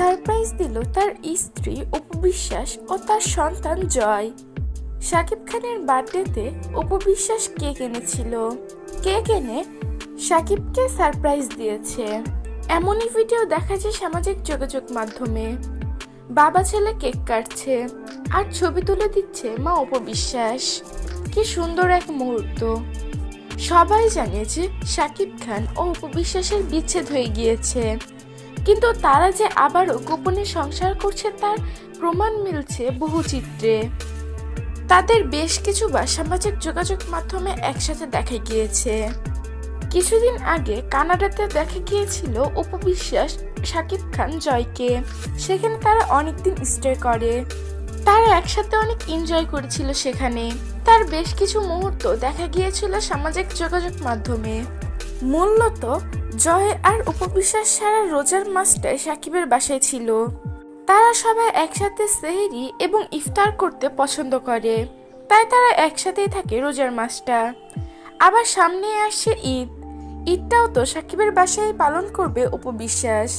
Surprise দিল তার স্ত্রী উপবিশ্বাস ও তার সন্তান জয়। সাকিব খানের বার্থডেতে উপবিশ্বাস কেক এনেছিল। কেক এনে সাকিবকে সারপ্রাইজ দিয়েছে। এমনই ভিডিও দেখা যায় সামাজিক যোগাযোগ মাধ্যমে। বাবা ছেলে কেক কাটছে আর ছবি তুলে দিচ্ছে মা উপবিশ্বাস কি সুন্দর এক মুহূর্ত। সবাই জানে যে শাকিব খান ও উপবিশ্বাসের বিচ্ছেদ হয়ে গিয়েছে। কিন্তু তারা যে আবারও গোপনে সংসার করছে তার প্রমাণ মিলছে বহু চিত্রে। তাদের বেশ কিছু বার সামাজিক যোগাযোগ মাধ্যমে একসাথে দেখা গিয়েছে। কিছুদিন আগে কানাডাতে দেখা গিয়েছিল উপবিশ্বাস শাকিব খান জয়কে। সেখানে তারা অনেকদিন স্টে করে। তারা একসাথে অনেক এনজয় করেছিল সেখানে। তার বেশ কিছু মুহূর্ত দেখা গিয়েছিল সামাজিক যোগাযোগ মাধ্যমে। মূলত জয় আর উপবিশ্বাস সারা রোজার মাসটায় সাকিবের বাসায় ছিল। তারা সবাই একসাথে সেহরি এবং ইফতার করতে পছন্দ করে। তাই তারা একসাথেই থাকে রোজার মাসটা। আবার সামনে আসছে ঈদ। ঈদটাও তো সাকিবের বাসায় পালন করবে উপবিশ্বাস।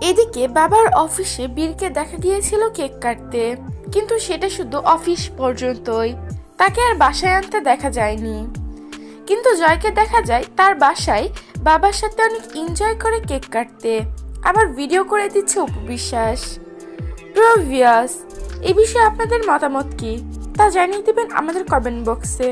এদিকে বাবার অফিসে বীরকে দেখা গিয়েছিল কেক কাটতে। কিন্তু সেটা শুধু অফিস পর্যন্তই। তাকে আর বাসায় আনতে দেখা যায়নি। কিন্তু জয়কে দেখা যায় তার বাসায় বাবার সাথে অনেক এনজয় করে কেক কাটতে। আবার ভিডিও করে দিচ্ছে উপবিশ্বাস। প্রভিয়াস, এ বিষয়ে আপনাদের মতামত কি? তা জানিয়ে দেবেন আমাদের কমেন্ট বক্সে